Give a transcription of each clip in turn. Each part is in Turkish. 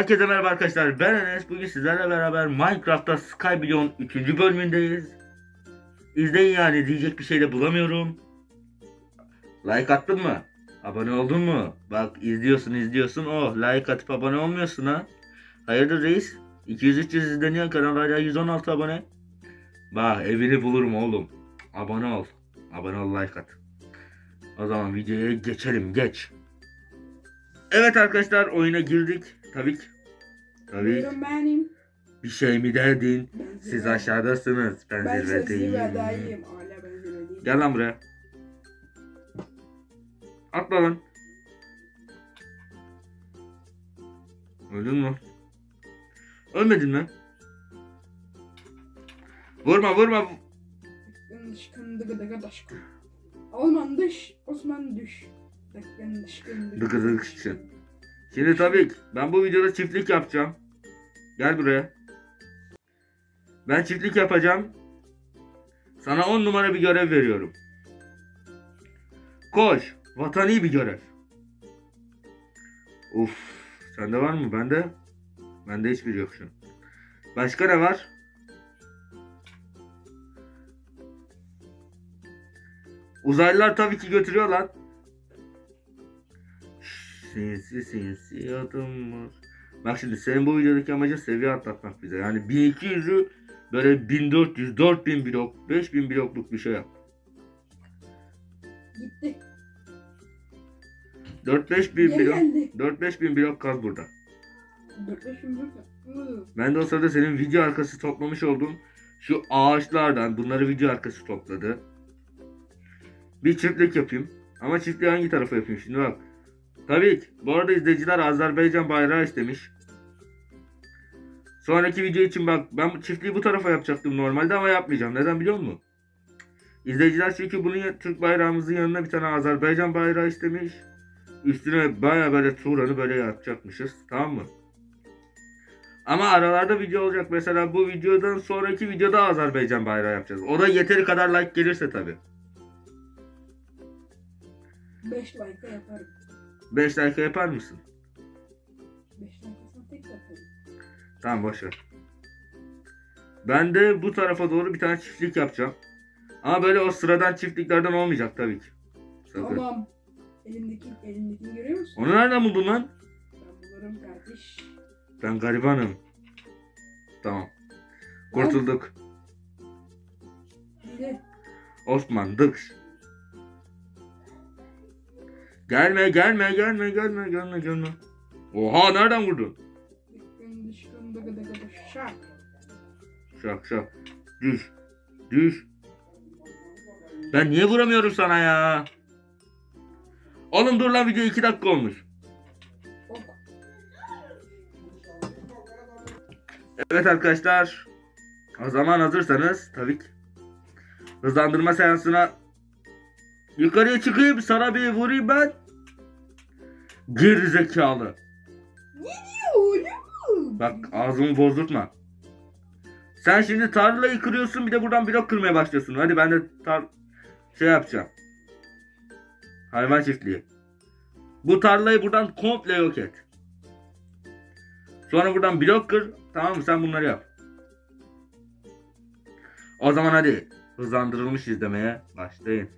Herkese merhaba arkadaşlar ben Enes bugün sizlerle beraber Minecraft'ta Skybillion 3. bölümündeyiz İzleyin yani diyecek bir şey de bulamıyorum Like attın mı? Abone oldun mu? Bak izliyorsun izliyorsun oh like atıp abone olmuyorsun ha Hayırdır reis? 200-300 izleniyor kanal hala 116 abone Bak evini bulurum oğlum Abone ol Abone ol like at O zaman videoya geçelim geç Evet arkadaşlar oyuna girdik. Tabii ki. Tabii ki. Buyurun benim. Bir şey mi dedin? Ben Siz zirve- aşağıdasınız. Ben, Ben sesli zirvedeyim. Hala ben zirvedeyim. Gel lan buraya. Atla lan. Öldün mü? Ölmedin mi? Vurma vurma. Dıkkın dışkın dıgı dıgı daşkın. Alman dış, Osman düş. Dıkkın dışkın dıgı Dıgı dıgı dışkın. Şimdi tabii ben bu videoda çiftlik yapacağım. Gel buraya. Ben çiftlik yapacağım. Sana 10 numara bir görev veriyorum. Koş. Vatani bir görev. Uf. Sende var mı? Bende. Bende hiçbir yok şu an. Başka ne var? Uzaylılar tabii ki götürüyor lan. Sinsi sinsi adımlar. Bak şimdi senin bu videodaki amacın seviye atlatmak bize. Yani 1200'ü böyle 1400, 4000 blok, 5000 blokluk bir şey yap. Gitti. 4-5 bin blok, geldi. 4-5 bin blok kaz burada. Dört beş bin blok. Hı. Ben de o sırada senin video arkası toplamış olduğun şu ağaçlardan bunları video arkası topladı. Bir çiftlik yapayım. Ama çiftliği hangi tarafa yapayım şimdi bak. Tabii ki. Bu arada izleyiciler Azerbaycan bayrağı istemiş. Sonraki video için bak ben çiftliği bu tarafa yapacaktım normalde ama yapmayacağım. Neden biliyor musun? İzleyiciler çünkü bunun Türk bayrağımızın yanına bir tane Azerbaycan bayrağı istemiş. Üstüne baya böyle Turan'ı böyle yapacakmışız. Tamam mı? Ama aralarda video olacak. Mesela bu videodan sonraki videoda Azerbaycan bayrağı yapacağız. O da yeteri kadar like gelirse tabi. Beş like'a yaparım. 5 like yapar mısın? Beş like'sa tek yaparım. Tamam boşver. Ben de bu tarafa doğru bir tane çiftlik yapacağım. Ama böyle o sıradan çiftliklerden olmayacak tabii ki. Sakın. Tamam. Elimdeki, elimdekini görüyor musun? Onu nereden buldun lan? Ben bulurum kardeş. Ben garibanım. Tamam. Kurtulduk. Hile. Osman dık. Gelme gelme gelme gelme gelme gelme. Oha nereden vurdun? Dışak. Şak şak. Düş. Düş. Ben niye vuramıyorum sana ya? Oğlum dur lan video 2 dakika olmuş. Evet arkadaşlar. O zaman hazırsanız tabii ki. Hızlandırma seansına yukarıya çıkayım sana bir vurayım ben. Geri zekalı. Öyle mi? Bak ağzımı bozdurtma. Sen şimdi tarlayı kırıyorsun bir de buradan blok kırmaya başlıyorsun. Hadi ben de tar şey yapacağım. Hayvan çiftliği. Bu tarlayı buradan komple yok et. Sonra buradan blok kır. Tamam mı? Sen bunları yap. O zaman hadi hızlandırılmış izlemeye başlayın.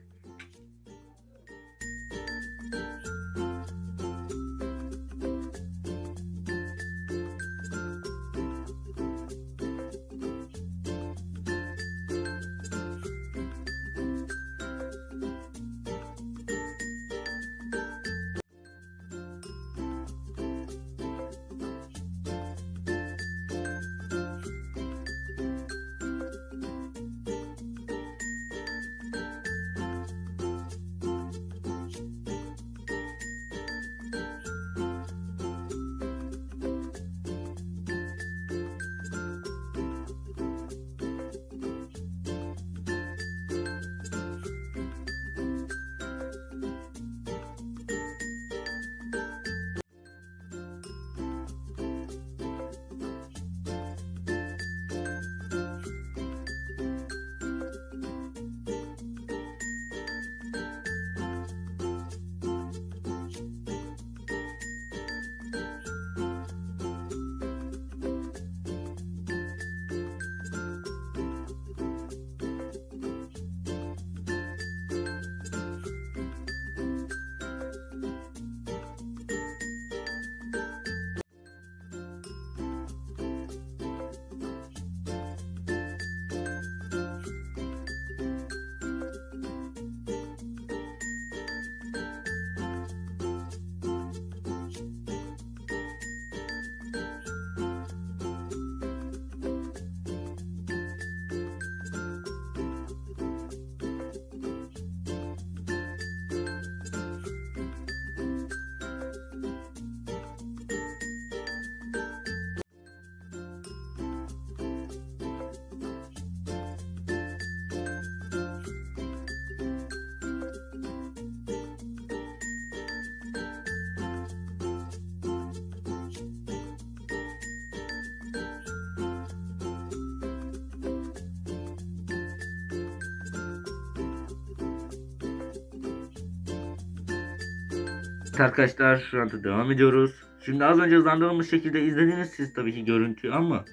Arkadaşlar şu anda devam ediyoruz. Şimdi az önce hızlandırılmış şekilde izlediniz siz tabii ki görüntüyü ama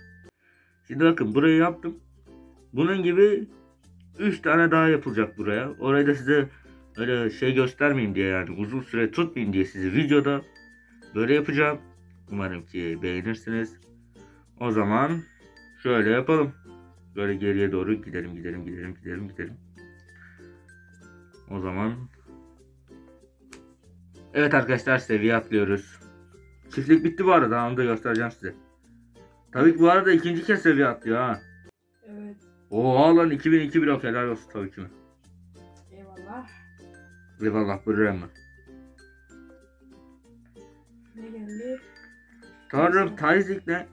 Şimdi bakın burayı yaptım. Bunun gibi 3 tane daha yapılacak buraya. Orayı da size öyle şey göstermeyeyim diye yani uzun süre tutmayayım diye sizi videoda böyle yapacağım. Umarım ki beğenirsiniz. O zaman şöyle yapalım. Böyle geriye doğru gidelim gidelim gidelim gidelim gidelim. O zaman Evet arkadaşlar seviye atlıyoruz. Çiftlik bitti bu arada onu da göstereceğim size. Tabii ki bu arada ikinci kez seviye atlıyor ha. Evet. Oha lan 2002 blok helal olsun tabii ki. Eyvallah. Eyvallah buyurun ama. Ne geldi? Tanrım Tayzik ne?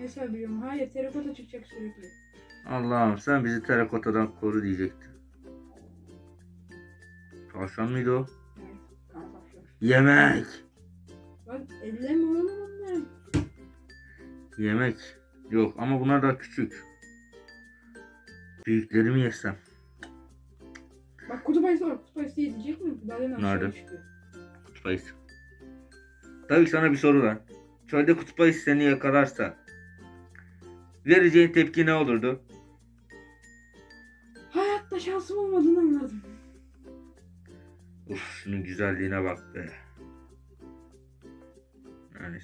Ne söylüyorum? Hayır terikota çıkacak sürekli. Allah'ım sen bizi terakotadan koru diyecektin. Tavşan mıydı o? Yemek. Bak elleme oğlum onlar. Yemek. Yok ama bunlar daha küçük. Büyükleri mi yesem? Bak kutup ayısı var. Kutup ayısı yiyecek mi? Aşağı Nerede? çıkıyor. Kutup ayısı. Tabii sana bir soru lan. Çölde kutup ayısı seni yakalarsa vereceğin tepki ne olurdu? Hayatta şansım olmadığını anladım. Uf şunun güzelliğine bak be. Yani.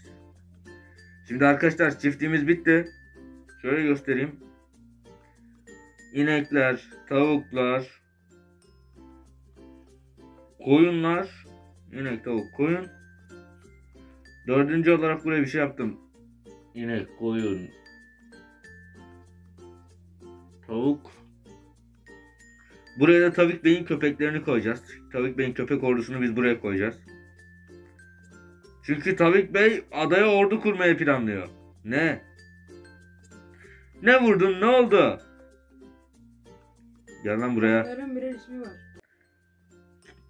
Şimdi arkadaşlar çiftliğimiz bitti. Şöyle göstereyim. İnekler, tavuklar, koyunlar, inek, tavuk, koyun. Dördüncü olarak buraya bir şey yaptım. İnek, koyun, tavuk, Buraya da Tavuk Bey'in köpeklerini koyacağız. Tavuk Bey'in köpek ordusunu biz buraya koyacağız. Çünkü Tavuk Bey adaya ordu kurmayı planlıyor. Ne? Ne vurdun? Ne oldu? Gel lan buraya. Bunların birer ismi var.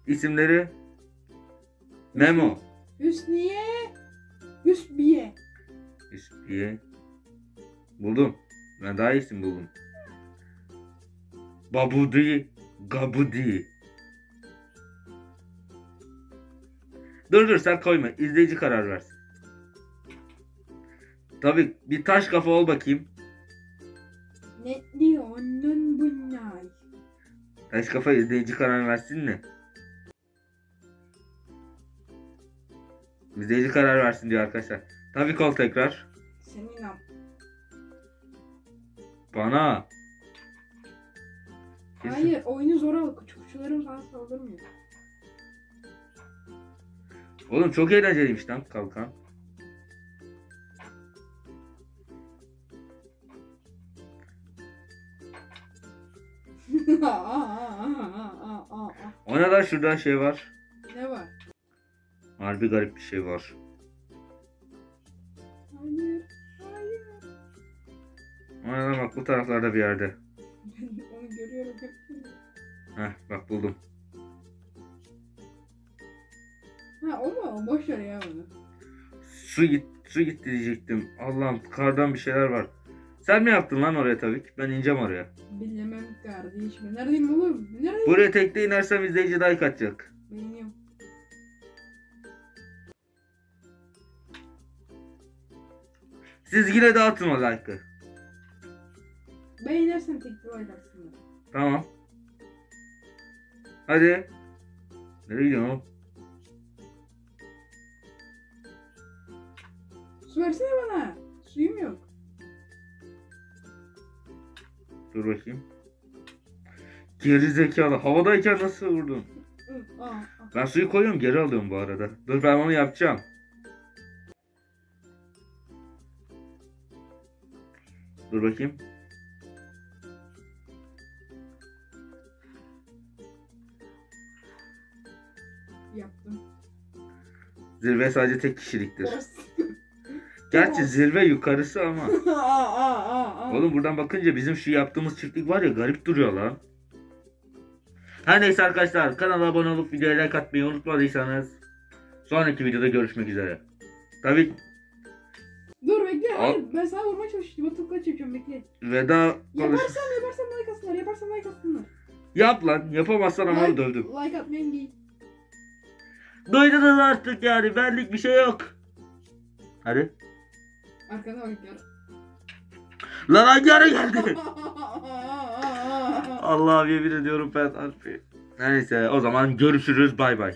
İsimleri Memo. Hüsniye. Hüsbiye. İsmiye. Buldum. Ben daha isim buldum. Babudi. Gabudi. Dur dur sen koyma. İzleyici karar versin. Tabii bir taş kafa ol bakayım. Ne diyor onun bunlar? Taş kafa izleyici karar versin mi? İzleyici karar versin diyor arkadaşlar. Tabii kol tekrar. Senin am. Bana. Kesin. Hayır oyunu zor al. Kuşçularım sana saldırmıyor. Oğlum çok eğlenceliymiş lan kalkan. Aa, aa, aa, aa, aa, aa. O ne lan şurada şey var. ne var? Harbi garip bir şey var. Hayır. Hayır. O ne lan bak bu taraflarda bir yerde. Heh bak buldum. Ha o mu? Boş ver ya onu. Su git su gitti diyecektim. Allah'ım kardan bir şeyler var. Sen mi yaptın lan oraya tabii ki? Ben ineceğim oraya. Bilemem kardeşim. Neredeyim oğlum? Neredeyim? Buraya tekte inersem izleyici like atacak. Beğeniyorum. Siz yine dağıtın o like'ı. Beğenersen tek bir like atsınlar. Tamam. Hadi. Nereye gidiyorsun oğlum? Su versene bana. Suyum yok. Dur bakayım. Geri zekalı. Havadayken nasıl vurdun? Hı, Aa, aa. Ben suyu koyuyorum geri alıyorum bu arada. Dur ben onu yapacağım. Dur bakayım. Yaptım. Zirve sadece tek kişiliktir. Gerçi zirve yukarısı ama. aa, aa, aa, aa. Oğlum buradan bakınca bizim şu yaptığımız çiftlik var ya garip duruyor lan. Her neyse arkadaşlar kanala abone olup videoya like atmayı unutmadıysanız sonraki videoda görüşmek üzere. Tabii Dur bekle. Al. Hayır ben sana vurmaya çalıştım. Batıp kaç bekle. veda konuş. Yaparsam yaparsam like atsınlar. Yaparsam like atsınlar. Yap lan yapamazsan ama Like- dövdüm. Like atmayın değil. Duydunuz artık yani benlik bir şey yok. Hadi. Arkana bak ya. Lan hangi ara geldi? Allah'ım yemin ediyorum ben harfi. Neyse o zaman görüşürüz bay bay.